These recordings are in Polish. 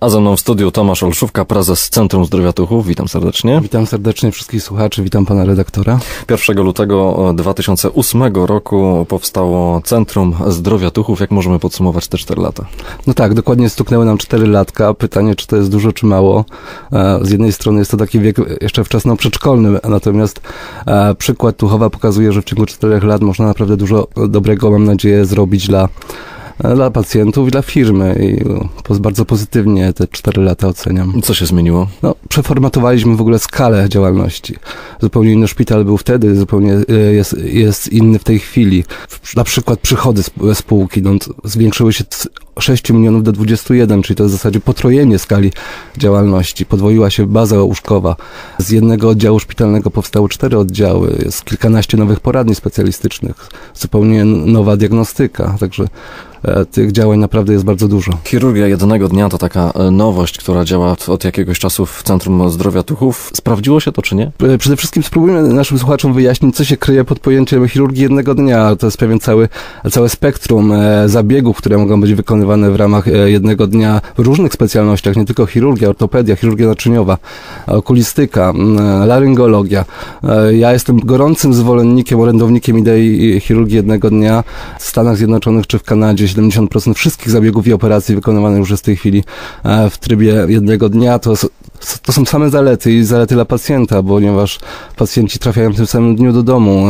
A ze mną w studiu Tomasz Olszówka, prezes Centrum Zdrowia Tuchów. Witam serdecznie. Witam serdecznie wszystkich słuchaczy, witam pana redaktora. 1 lutego 2008 roku powstało Centrum Zdrowia Tuchów. Jak możemy podsumować te 4 lata? No tak, dokładnie stuknęły nam 4 latka. Pytanie, czy to jest dużo, czy mało. E, z jednej strony jest to taki wiek jeszcze wczesno-przedszkolny, natomiast e, przykład Tuchowa pokazuje, że w ciągu 4 lat można naprawdę dużo dobrego, mam nadzieję, zrobić dla dla pacjentów i dla firmy. I bardzo pozytywnie te cztery lata oceniam. Co się zmieniło? No, przeformatowaliśmy w ogóle skalę działalności. Zupełnie inny szpital był wtedy, zupełnie e, jest, jest inny w tej chwili. Na przykład przychody spółki no, zwiększyły się 6 milionów do 21, czyli to jest w zasadzie potrojenie skali działalności. Podwoiła się baza łóżkowa. Z jednego oddziału szpitalnego powstały cztery oddziały, jest kilkanaście nowych poradni specjalistycznych, zupełnie nowa diagnostyka, także tych działań naprawdę jest bardzo dużo. Chirurgia jednego dnia to taka e, nowość, która działa od jakiegoś czasu w Centrum Zdrowia Tuchów. Sprawdziło się to, czy nie? E, przede wszystkim spróbujmy naszym słuchaczom wyjaśnić, co się kryje pod pojęciem chirurgii jednego dnia. To jest pewien cały, całe spektrum zabiegów, które mogą być wykonywane w ramach e, jednego dnia w różnych specjalnościach, nie tylko chirurgia, ortopedia, chirurgia naczyniowa, okulistyka, laryngologia. E, ja jestem gorącym zwolennikiem, orędownikiem idei chirurgii jednego dnia. W Stanach Zjednoczonych czy w Kanadzie 70% wszystkich zabiegów i operacji wykonywanych już jest w tej chwili e, w trybie jednego dnia. To, to są same zalety i zalety dla pacjenta, ponieważ pacjenci trafiają w tym samym dniu do domu.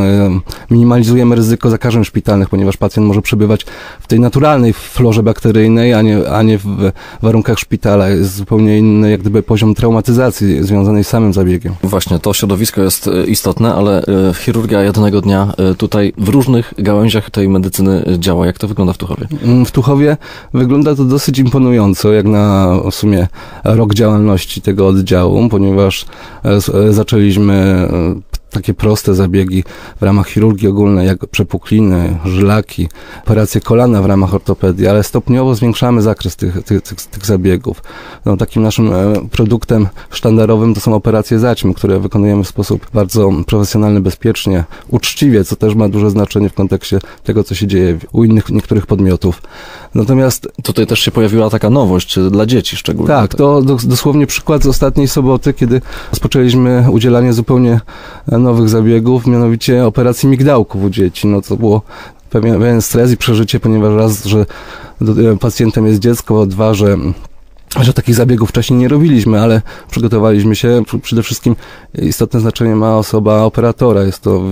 Minimalizujemy ryzyko zakażeń szpitalnych, ponieważ pacjent może przebywać w tej naturalnej florze bakteryjnej, a nie, a nie w warunkach szpitala. Jest zupełnie inny jak gdyby poziom traumatyzacji związanej z samym zabiegiem. Właśnie, to środowisko jest e, istotne, ale e, chirurgia jednego dnia e, tutaj w różnych gałęziach tej medycyny działa. Jak to wygląda w Tuchowie? Mm, w Tuchowie wygląda to dosyć imponująco, jak na w sumie rok działalności tego oddziału, ponieważ zaczęliśmy takie proste zabiegi w ramach chirurgii ogólnej, jak przepukliny, żylaki, operacje kolana w ramach ortopedii, ale stopniowo zwiększamy zakres tych, tych, tych, tych zabiegów. No, takim naszym e, produktem sztandarowym to są operacje zaćmy, które wykonujemy w sposób bardzo profesjonalny, bezpiecznie, uczciwie, co też ma duże znaczenie w kontekście tego, co się dzieje u innych niektórych podmiotów. Natomiast tutaj też się pojawiła taka nowość dla dzieci szczególnie. Tak, to dosłownie przykład z ostatniej soboty, kiedy rozpoczęliśmy udzielanie zupełnie nowych zabiegów, mianowicie operacji migdałków u dzieci. No to było pewien, stres i przeżycie, ponieważ raz, że pacjentem jest dziecko, dwa, że że takich zabiegów wcześniej nie robiliśmy, ale przygotowaliśmy się. Przede wszystkim istotne znaczenie ma osoba operatora. Jest to,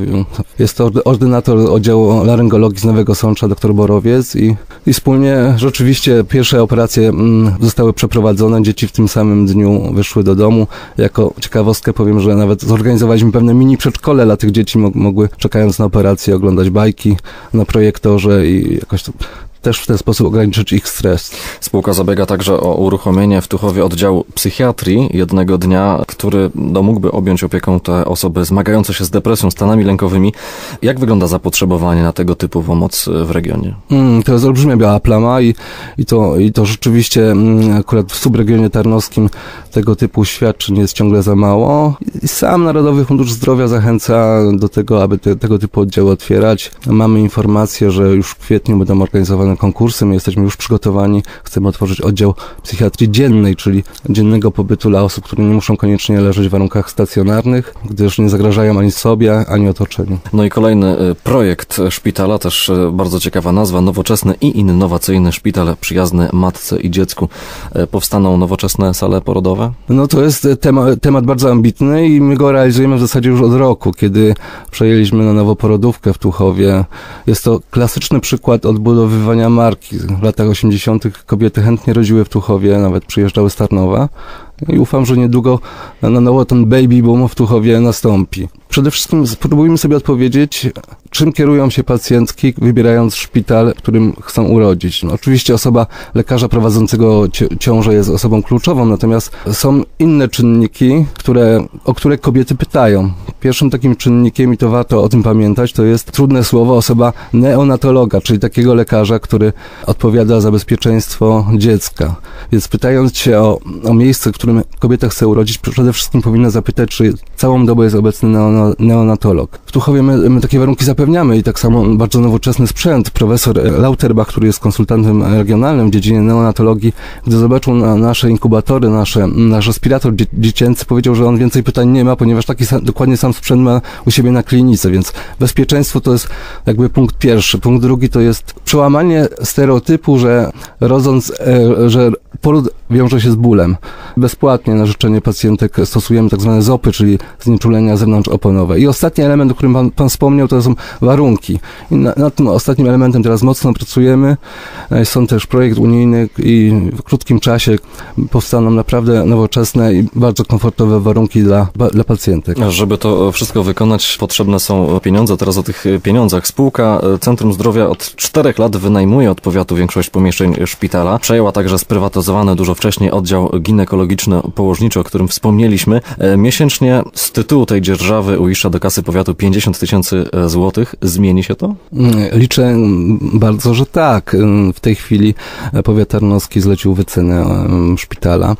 jest to ordynator oddziału laryngologii z Nowego Sącza, dr Borowiec i, i wspólnie rzeczywiście pierwsze operacje mm, zostały przeprowadzone. Dzieci w tym samym dniu wyszły do domu. Jako ciekawostkę powiem, że nawet zorganizowaliśmy pewne mini przedszkole dla tych dzieci, mogły czekając na operację oglądać bajki na projektorze i jakoś to też w ten sposób ograniczyć ich stres. Spółka zabiega także o uruchomienie w Tuchowie oddziału psychiatrii jednego dnia, który no, mógłby objąć opieką te osoby zmagające się z depresją, stanami lękowymi. Jak wygląda zapotrzebowanie na tego typu pomoc w regionie? Mm, to jest olbrzymia biała plama i, i, to, i to rzeczywiście mm, akurat w subregionie tarnowskim tego typu świadczeń jest ciągle za mało. I sam Narodowy Fundusz Zdrowia zachęca do tego, aby te, tego typu oddziały otwierać. Mamy informację, że już w kwietniu będą organizowane konkursy. My jesteśmy już przygotowani. Chcemy otworzyć oddział psychiatrii dziennej, czyli dziennego pobytu dla osób, które nie muszą koniecznie leżeć w warunkach stacjonarnych, gdyż nie zagrażają ani sobie, ani otoczeniu. No i kolejny y, projekt szpitala, też y, bardzo ciekawa nazwa, nowoczesny i innowacyjny szpital przyjazny matce i dziecku. Y, powstaną nowoczesne sale porodowe? No to jest temat, temat bardzo ambitny i my go realizujemy w zasadzie już od roku, kiedy przejęliśmy na nowo porodówkę w Tuchowie. Jest to klasyczny przykład odbudowywania marki. W latach 80. kobiety chętnie rodziły w Tuchowie, nawet przyjeżdżały z Tarnowa. I ufam, że niedługo na nowo ten baby boom w Tuchowie nastąpi. Przede wszystkim spróbujmy sobie odpowiedzieć, czym kierują się pacjentki, wybierając szpital, w którym chcą urodzić. No, oczywiście osoba lekarza prowadzącego ciążę jest osobą kluczową, natomiast są inne czynniki, które, o które kobiety pytają. Pierwszym takim czynnikiem, i to warto o tym pamiętać, to jest trudne słowo osoba neonatologa, czyli takiego lekarza, który odpowiada za bezpieczeństwo dziecka. Więc pytając się o, o miejsce, które którym kobieta chce urodzić, przede wszystkim powinna zapytać, czy całą dobę jest obecny neonatolog. W Tuchowie my, my takie warunki zapewniamy i tak samo bardzo nowoczesny sprzęt. Profesor Lauterbach, który jest konsultantem regionalnym w dziedzinie neonatologii, gdy zobaczył na nasze inkubatory, nasze, nasz respirator dzie dziecięcy, powiedział, że on więcej pytań nie ma, ponieważ taki sam, dokładnie sam sprzęt ma u siebie na klinice, więc bezpieczeństwo to jest jakby punkt pierwszy. Punkt drugi to jest przełamanie stereotypu, że rodząc, e, że poród wiąże się z bólem. Bezpłatnie na życzenie pacjentek stosujemy tak zwane ZOPy, czyli znieczulenia zewnątrzoponowe. I ostatni element, o którym pan, pan wspomniał, to są warunki. I na, nad tym ostatnim elementem teraz mocno pracujemy. E, są też projekt unijny i w krótkim czasie powstaną naprawdę nowoczesne i bardzo komfortowe warunki dla, dla pacjentek. Żeby to wszystko wykonać, potrzebne są pieniądze. Teraz o tych pieniądzach. Spółka e, Centrum Zdrowia od czterech lat wynajmuje od powiatu większość pomieszczeń szpitala. Przejęła także sprywatyzowany dużo wcześniej oddział ginekologiczno-położniczy, o którym wspomnieliśmy. E, miesięcznie z tytułu tej dzierżawy uiszcza do kasy powiatu 50 tysięcy złotych. Zmieni się to? Mm, liczę bardzo, że tak. Mm, w tej chwili powiat tarnowski zlecił wycenę mm, szpitala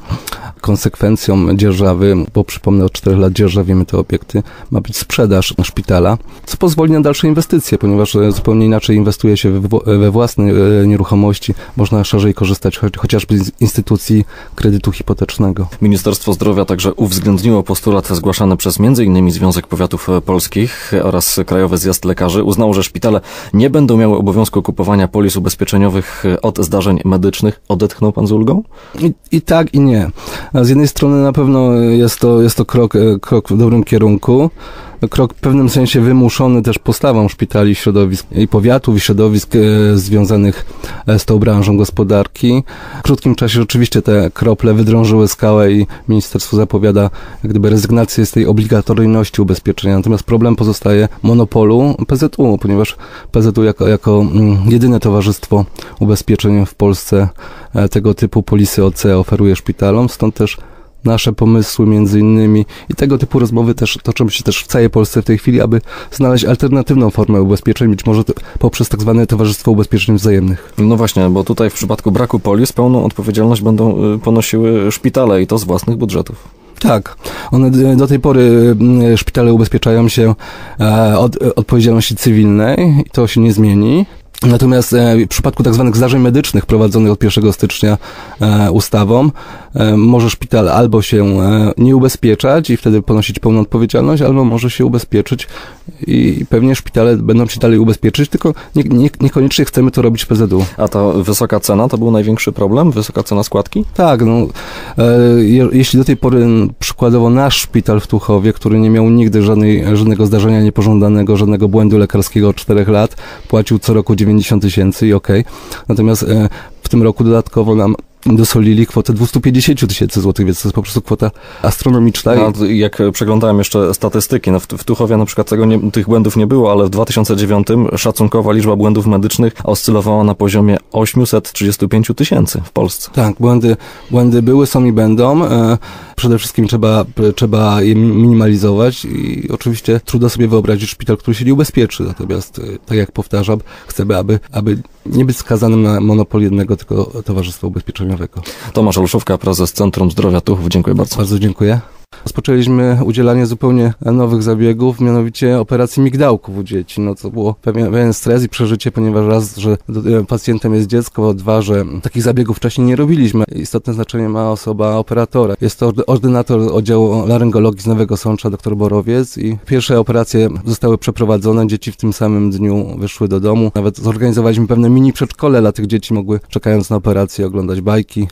konsekwencją dzierżawy, bo przypomnę, od 4 lat dzierżawimy te obiekty, ma być sprzedaż szpitala, co pozwoli na dalsze inwestycje, ponieważ e, zupełnie inaczej inwestuje się we własne e, nieruchomości, można szerzej korzystać chociażby z instytucji kredytu hipotecznego. Ministerstwo Zdrowia także uwzględniło postulat zgłaszany przez m.in. Związek Powiatów Polskich oraz Krajowy Zjazd Lekarzy. Uznało, że szpitale nie będą miały obowiązku kupowania polis ubezpieczeniowych od zdarzeń medycznych. Odetchnął pan z ulgą? I, i tak, i nie. Z jednej strony na pewno jest to, jest to krok, e, krok w dobrym kierunku krok w pewnym sensie wymuszony też postawą szpitali, środowisk i powiatów i środowisk e, związanych e, z tą branżą gospodarki. W krótkim czasie rzeczywiście te krople wydrążyły skałę i ministerstwo zapowiada jak gdyby rezygnację z tej obligatoryjności ubezpieczenia. Natomiast problem pozostaje monopolu PZU, ponieważ PZU jako, jako mm, jedyne towarzystwo ubezpieczeń w Polsce e, tego typu polisy OC oferuje szpitalom, stąd też nasze pomysły między innymi i tego typu rozmowy też toczą się też w całej Polsce w tej chwili, aby znaleźć alternatywną formę ubezpieczeń, być może poprzez tak zwane Towarzystwo Ubezpieczeń Wzajemnych. No właśnie, bo tutaj w przypadku braku polis pełną odpowiedzialność będą y, ponosiły szpitale i to z własnych budżetów. Tak. One do tej pory y, szpitale ubezpieczają się e, od odpowiedzialności cywilnej i to się nie zmieni. Natomiast e, w przypadku tak zwanych zdarzeń medycznych prowadzonych od 1 stycznia e, ustawą e, może szpital albo się nie ubezpieczać i wtedy ponosić pełną odpowiedzialność, albo może się ubezpieczyć i pewnie szpitale będą się dalej ubezpieczyć, tylko nie, nie, niekoniecznie chcemy to robić PZU. A ta wysoka cena to był największy problem? Wysoka cena składki? Tak, no, je, jeśli do tej pory przykładowo nasz szpital w Tuchowie, który nie miał nigdy żadnej, żadnego zdarzenia niepożądanego, żadnego błędu lekarskiego od 4 lat, płacił co roku 90 tysięcy i okej. Okay. Natomiast e, w tym roku dodatkowo nam dosolili kwotę 250 tysięcy złotych, więc to jest po prostu kwota astronomiczna. No, jak przeglądałem jeszcze statystyki, no w, w Tuchowie na przykład tego nie, tych błędów nie było, ale w 2009 szacunkowa liczba błędów medycznych oscylowała na poziomie 835 tysięcy w Polsce. Tak, błędy, błędy były, są i będą. E, przede wszystkim trzeba, trzeba je minimalizować i oczywiście trudno sobie wyobrazić szpital, który się nie ubezpieczy. Natomiast, e, tak jak powtarzam, chcemy, aby, aby nie być skazanym na monopol jednego tylko Towarzystwa Ubezpieczeniowego. Tomasz Olszówka, prezes Centrum Zdrowia Tuchów. Dziękuję bardzo. Bardzo dziękuję. Rozpoczęliśmy udzielanie zupełnie nowych zabiegów, mianowicie operacji migdałków u dzieci. No to było pewien, stres i przeżycie, ponieważ raz, że pacjentem jest dziecko, dwa, że takich zabiegów wcześniej nie robiliśmy. Istotne znaczenie ma osoba operatora. Jest to ordynator oddziału laryngologii z Nowego Sącza, dr Borowiec i pierwsze operacje zostały przeprowadzone. Dzieci w tym samym dniu wyszły do domu. Nawet zorganizowaliśmy pewne mini przedszkole dla tych dzieci, mogły czekając na operację oglądać bajki.